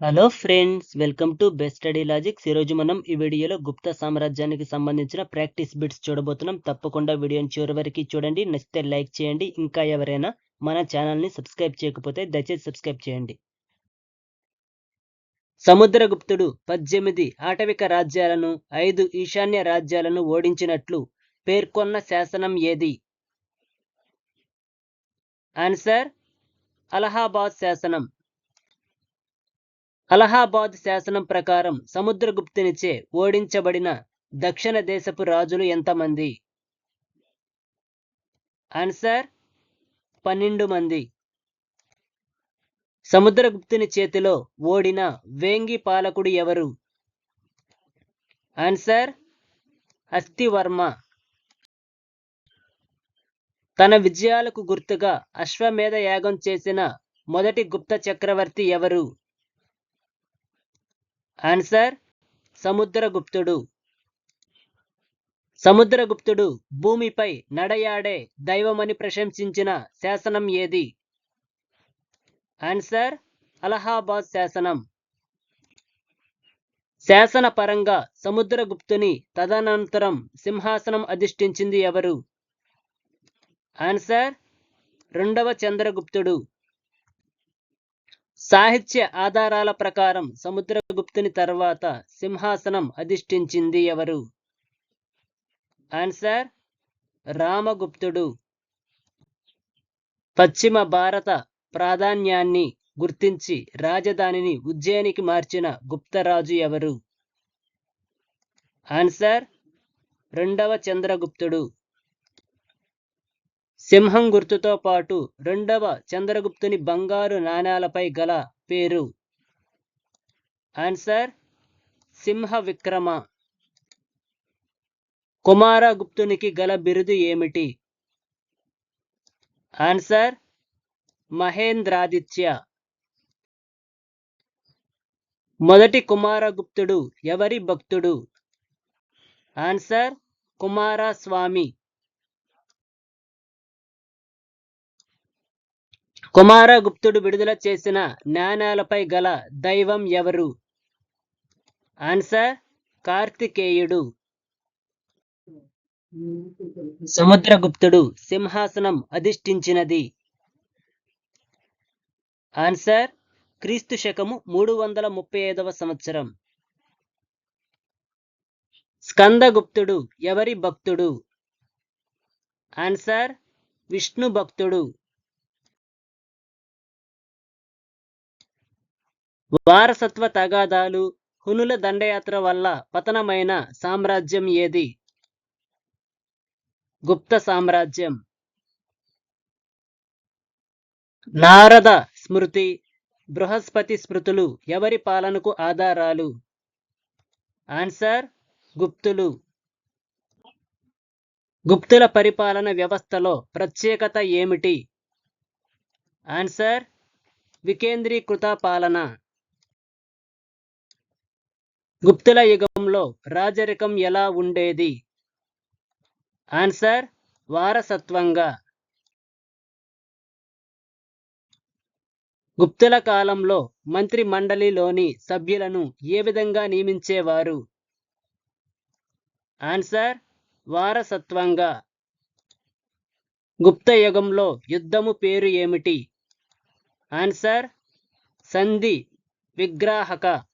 Hello friends welcome to best study logics ఈరోజు మనం ఈ వీడియోలో గుప్త సామ్రాజ్యానికి సంబంధించిన ప్రాక్టీస్ బిట్స్ చూడబోతున్నాం. తప్పకుండా వీడియోని చివరి వరకు చూడండి. నచ్చితే లైక్ చేయండి. ఇంకా ఎవరైనా మన ఛానల్ని సబ్స్క్రైబ్ చేయకపోతే దయచేసి సబ్స్క్రైబ్ చేయండి. సముద్రగుప్తుడు పద్దెనిమిది ఆటవిక రాజ్యాలను ఐదు ఈశాన్య రాజ్యాలను ఓడించినట్లు పేర్కొన్న శాసనం ఏది? ఆన్సర్ అలహాబాద్ శాసనం. అలహాబాద్ శాసనం ప్రకారం సముద్రగుప్తునిచే ఓడించబడిన దక్షిణ దేశపు రాజులు ఎంతమంది? ఆన్సర్ పన్నెండు మంది. సముద్రగుప్తుని చేతిలో ఓడిన వేంగి పాలకుడు ఎవరు? ఆన్సర్ అస్థివర్మ. తన విజయాలకు గుర్తుగా అశ్వమేధ యాగం చేసిన మొదటి గుప్త చక్రవర్తి ఎవరు? ఆన్సర్ సముద్రగుప్తుడు. సముద్రగుప్తుడు భూమిపై నడయాడే దైవమని ప్రశంసించిన శాసనం ఏది? ఆన్సర్ అలహాబాద్ శాసనం. శాసన పరంగా సముద్రగుప్తుని తదనంతరం సింహాసనం అధిష్ఠించింది ఎవరు? ఆన్సర్ రెండవ చంద్రగుప్తుడు. సాహిత్య ఆధారాల ప్రకారం సముద్రగుప్తుని తర్వాత సింహాసనం అధిష్ఠించింది ఎవరు? ఆన్సర్ రామగుప్తుడు. పశ్చిమ భారత ప్రాధాన్యాన్ని గుర్తించి రాజధానిని ఉజ్జయినికి మార్చిన గుప్తరాజు ఎవరు? ఆన్సర్ రెండవ చంద్రగుప్తుడు. సింహం గుర్తుతో పాటు రెండవ చంద్రగుప్తుని బంగారు నాణేలపై గల పేరు. ఆన్సర్ సింహ విక్రమ కుమారగుప్తునికి గల బిరుదు ఏమిటి? ఆన్సర్ మహేంద్రాదిత్య. మొదటి కుమారగుప్తుడు ఎవరి భక్తుడు? ఆన్సర్ కుమారస్వామి. కుమారగుప్తుడు విడుదల చేసిన జ్ఞానాలపై గల దైవం ఎవరు? ఆన్సర్ కార్తికేయుడు. సముద్రగుప్తుడు సింహాసనం అధిష్ఠించినది. ఆన్సర్ క్రీస్తు శకము మూడు వందల ముప్పై ఐదవ సంవత్సరం. స్కందగుప్తుడు ఎవరి భక్తుడు? ఆన్సర్ విష్ణు భక్తుడు. వారసత్వ తగాదాలు హునుల దండయాత్ర వల్ల పతనమైన సామ్రాజ్యం ఏది? గుప్త సామ్రాజ్యం. నారద స్మృతి బృహస్పతి స్మృతులు ఎవరి పాలనకు ఆధారాలు? ఆన్సర్ గుప్తులు. గుప్తుల పరిపాలన వ్యవస్థలో ప్రత్యేకత ఏమిటి? ఆన్సర్ వికేంద్రీకృత పాలన. గుప్తుల యుగంలో రాజరికం ఎలా ఉండేది? ఆన్సర్ వారసత్వంగా. గుప్తుల కాలంలో మంత్రి మండలిలోని సభ్యులను ఏ విధంగా నియమించేవారు? ఆన్సర్ వారసత్వంగా. గుప్త యుగంలో యుద్ధము పేరు ఏమిటి? ఆన్సర్ సంధి విగ్రాహక.